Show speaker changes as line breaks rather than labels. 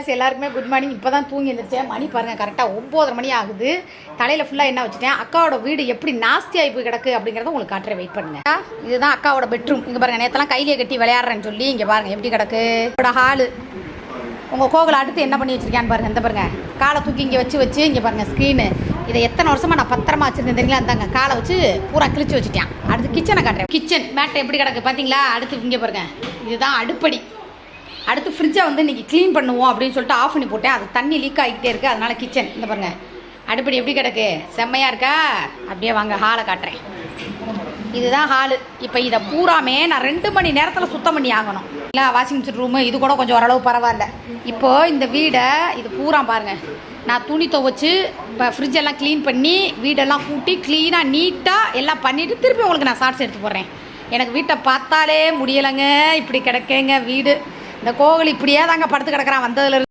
Guys எல்லாருக்குமே good morning இப்போ தான் தூங்கி எழுந்திரிச்சேன் மணி பாருங்கள் கரெக்டாக ஒம்போதரை மணி ஆகுது. தலையில் ஃபுல்லாக என்ன வச்சுட்டேன்? அக்காவோட வீடு எப்படி நாஸ்தி ஆகி போய் கிடக்கு அப்படிங்கிறத உங்களுக்கு காட்டுறேன். வெயிட் பண்ணுங்க. இதுதான் அக்காவோட பெட்ரூம் இங்கே பாருங்கள் நேற்றுலாம் கையிலே கட்டி விளையாடுறேன்னு சொல்லி இங்கே பாருங்கள் எப்படி கிடக்கு? இதோட ஹாலு உங்கள் கோகுல அடுத்து என்ன பண்ணி வச்சுருக்கான்னு பாருங்க இந்த பாருங்கள் காலை தூக்கி இங்கே வச்சு வச்சு இங்கே பாருங்கள் ஸ்க்ரீனு இதை எத்தனை வருஷமாக நான் பத்திரமா வச்சிருந்தேன் தெரியுங்களா? இருந்தாங்க காலை வச்சு பூரா கிழிச்சு வச்சுட்டேன். அடுத்து கிச்சனை காட்டுறேன். கிச்சன் மேட்டை எப்படி கிடக்கு பார்த்தீங்களா அடுத்து இங்கே பாருங்கள் இதுதான் அடுப்படி. அடுத்து ஃப்ரிட்ஜை வந்து இன்றைக்கி க்ளீன் பண்ணுவோம் அப்படின்னு சொல்லிட்டு ஆஃப் பண்ணி போட்டேன். அது தண்ணி லீக் ஆகிக்கிட்டே இருக்குது அதனால கிச்சன் இந்த பாருங்கள் அடுப்படி எப்படி கிடக்கு? செம்மையாக இருக்கா? அப்படியே வாங்க ஹாலை காட்டுறேன். இதுதான் ஹாலு இப்போ இதை பூராமே நான் ரெண்டு மணி நேரத்தில் சுத்தம் பண்ணி ஆகணும். இல்லை வாஷிங் மிஷின் ரூமு இது கூட கொஞ்சம் ஓரளவு பரவாயில்ல. இப்போது இந்த வீடை இது பூரா பாருங்கள் நான் துணி துவைச்சி இப்போ ஃப்ரிட்ஜ் எல்லாம் க்ளீன் பண்ணி வீடெல்லாம் கூட்டி க்ளீனாக நீட்டாக எல்லாம் பண்ணிவிட்டு திருப்பி உங்களுக்கு நான் ஷார்ட்ஸ் எடுத்து போடுறேன். எனக்கு வீட்டை பார்த்தாலே முடியலைங்க. இப்படி கிடக்கேங்க வீடு. இந்த கோவில் இப்படியே தாங்க படுத்து கிடக்குறான் வந்ததுல இருந்து.